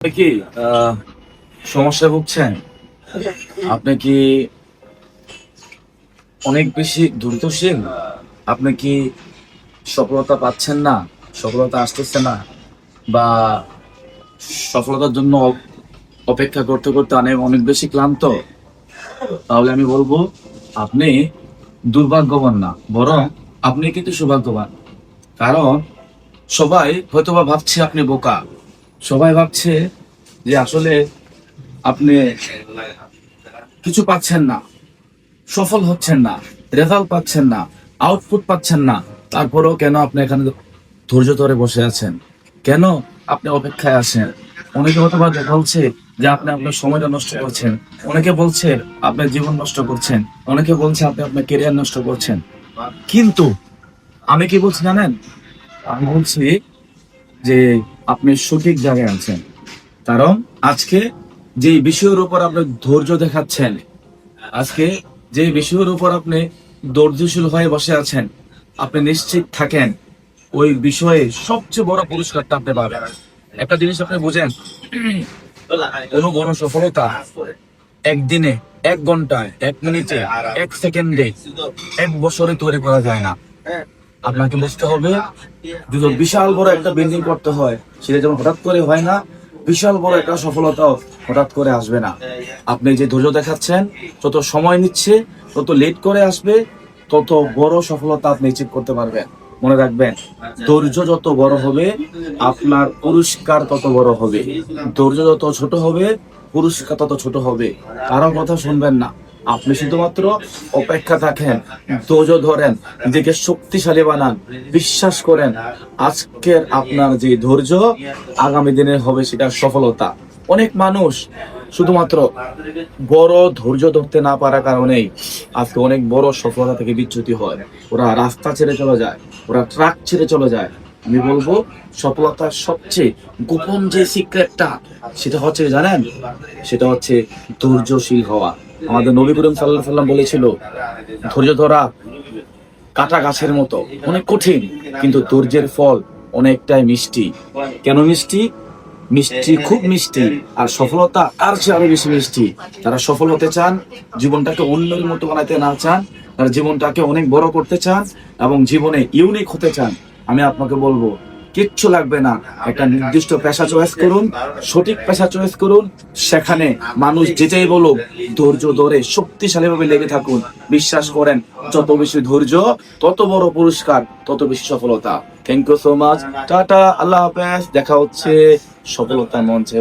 কি আহ, সমস্যায় ভুগছেন? আপনি কি অনেক বেশি দ্রুতশীল? আপনি কি সফলতা পাচ্ছেন না? সফলতা আসতেছে না? বা সফলতার জন্য অপেক্ষা করতে করতে অনেক অনেক বেশি ক্লান্ত? তাহলে আমি বলব আপনি দুর্ভাগ্যবান না বরং আপনি কিন্তু সৌভাগ্যবান। কারণ সবাই হয়তোবা ভাবছে আপনি বোকা। সবাই ভাবছে যে আসলে আপনি কিছু পাচ্ছেন না, সফল হচ্ছেন না রেজাল্ট পাচ্ছেন না আউটপুট পাচ্ছেন না, তারপরেও কেন আপনি এখানে ধৈর্য ধরে বসে আছেন? কেন আপনি অপেক্ষায় আছেন? অনেকে হয়তো বা দেখা বলছে যে আপনি আপনার সময়টা নষ্ট করছেন। অনেকে বলছে আপনার জীবন নষ্ট করছেন। অনেকে বলছে আপনি আপনার কেরিয়ার নষ্ট করছেন। কিন্তু আমি কি বলছি জানেন? আমি বলছি যে আপনি সঠিক জায়গায় আছেন। কারণ আজকে যে বিষয়ের উপর আপনি ধৈর্য দেখাচ্ছেন, আজকে যে বিষয়ের উপর আপনি ধৈর্যশীল হয়ে বসে আছেন, আপনি নিশ্চিত থাকেন, ওই বিষয়ে সবচেয়ে বড় পুরস্কারটা আপনি পাবেন। একটা জিনিস আপনি বুঝেন কোনো বড় সফলতা একদিনে এক ঘন্টায়, এক মিনিটে, এক সেকেন্ডে, এক বছরে তৈরি করা যায় না। আপনাকে বুঝতে হবে যদি বিশাল বড় একটা বিল্ডিং করতে হয়, সেটা যেমন হঠাৎ করে হয় না, বিশাল বড় একটা সফলতাও হঠাৎ করে আসবে না। আপনি যে ধৈর্য দেখাচ্ছেন, যত সময় নিচ্ছে, তত লেট করে আসবে, তত বড় সফলতা আপনি অ্যাচিভ করতে পারবেন। মনে রাখবেন, ধৈর্য যত বড় হবে, আপনার পুরস্কার তত বড় হবে। ধৈর্য যত ছোট হবে, পুরস্কার তত ছোট হবে। কারও কথা শুনবেন না। আপনি শুধুমাত্র অপেক্ষা থাকেন, ধৈর্য ধরেন, নিজেকে শক্তিশালী বানান, বিশ্বাস করেন, আজকের আপনার যে ধৈর্য, আগামী দিনে হবে সেটা সফলতা। অনেক মানুষ শুধুমাত্র বড় ধৈর্য ধরতে না পারার কারণেই আজকে অনেক বড় সফলতা থেকে বিচ্যুতি হয়। ওরা রাস্তা ছেড়ে চলে যায়, ওরা ট্রাক ছেড়ে চলে যায়। আমি বলব, সফলতার সবচেয়ে গোপন যে সিক্রেটটা সেটা হচ্ছে জানেন? সেটা হচ্ছে ধৈর্যশীল হওয়া। আমাদের নবী করিম সাল্লাহ সাল্লাম বলেছিল, ধৈর্য ধরা কাটা গাছের মতো। অনেক কঠিন, কিন্তু ধৈর্যের ফল অনেকটাই মিষ্টি। কেন মিষ্টি? মিষ্টি খুব মিষ্টি, আর সফলতা তার চেয়ে আরও বেশি মিষ্টি? যারা সফল হতে চান, জীবনটাকে অন্যের মতো বানাতে না চান, তারা জীবনটাকে অনেক বড় করতে চান এবং জীবনে ইউনিক হতে চান, আমি আপনাকে বলব কিচ্ছু লাগবে না। একটা নির্দিষ্ট পেশা চয়েস করুন, সঠিক পেশা চয়েস করুন, সেখানে মানুষ যেটাই বলুক, ধৈর্য ধরে শক্তিশালী ভাবে লেগে থাকুন। বিশ্বাস করেন, যত বেশি ধৈর্য, তত বড় পুরস্কার, তত বেশি সফলতা। Thank you so much tata, আল্লাহ হাফেজ। দেখা হচ্ছে সফলতা মঞ্চে।